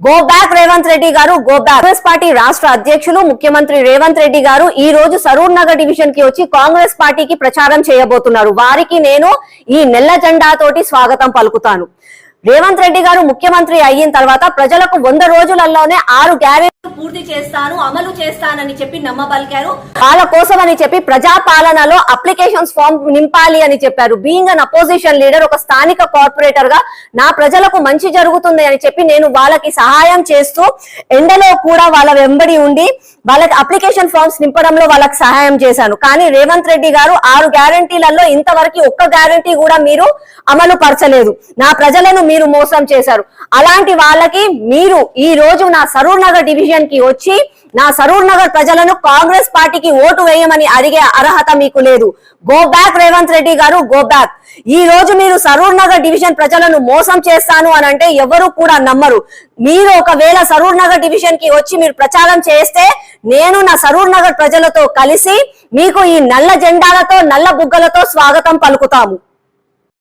Go back Revanth Reddy గారు go back Congress party రాష్ట్ర అధ్యక్షులు ముఖ్యమంత్రి రేవంత్ రెడ్డి గారు ఈ రోజు సరూర్ నగర్ డివిజన్కి వచ్చి కాంగ్రెస్ పార్టీకి ప్రచారం చేయబోతున్నారు. వారికి నేను ఈ నెల్ల జెండాతోటి స్వాగతం పలుకుతాను. రేవంత్ రెడ్డి గారు ముఖ్యమంత్రి అయిన తర్వాత ప్రజలకు వంద రోజులలోనే ఆరు గ్యారెంటీ పూర్తి చేస్తాను అమలు చేస్తానని చెప్పి నమ్మబలికారు. వాళ్ళ కోసం అని చెప్పి ప్రజాపాలనలో అప్లికేషన్స్ ఫామ్ నింపాలి అని చెప్పారు. బీయింగ్ అన్ అపోజిషన్ లీడర్ ఒక స్థానిక కార్పొరేటర్గా నా ప్రజలకు మంచి జరుగుతుంది అని చెప్పి నేను వాళ్ళకి సహాయం చేస్తూ ఎండలో కూడా వాళ్ళ వెంబడి ఉండి వాళ్ళకి అప్లికేషన్ ఫామ్స్ నింపడంలో వాళ్ళకి సహాయం చేశాను. కానీ రేవంత్ రెడ్డి గారు ఆరు గ్యారంటీలలో ఇంతవరకు ఒక్క గ్యారంటీ కూడా మీరు అమలు పరచలేదు. నా ప్రజలను మీరు మోసం చేశారు. అలాంటి వాళ్ళకి మీరు ఈ రోజు నా సరూర్ నగర్ డివిజన్ కి వచ్చి నా సరూర్ నగర్ ప్రజలను కాంగ్రెస్ పార్టీకి ఓటు వేయమని అడిగే అర్హత మీకు లేదు. గో బ్యాక్ రేవంత్ రెడ్డి గారు గో బ్యాక్ ఈ రోజు మీరు సరూర్ నగర్ డివిజన్ ప్రజలను మోసం చేస్తాను అని అంటే ఎవరు కూడా నమ్మరు. మీరు ఒకవేళ సరూర్ నగర్ డివిజన్కి వచ్చి మీరు ప్రచారం చేస్తే నేను నా సరూర్ నగర్ ప్రజలతో కలిసి మీకు ఈ నల్ల జెండాలతో నల్ల బుగ్గలతో స్వాగతం పలుకుతాము.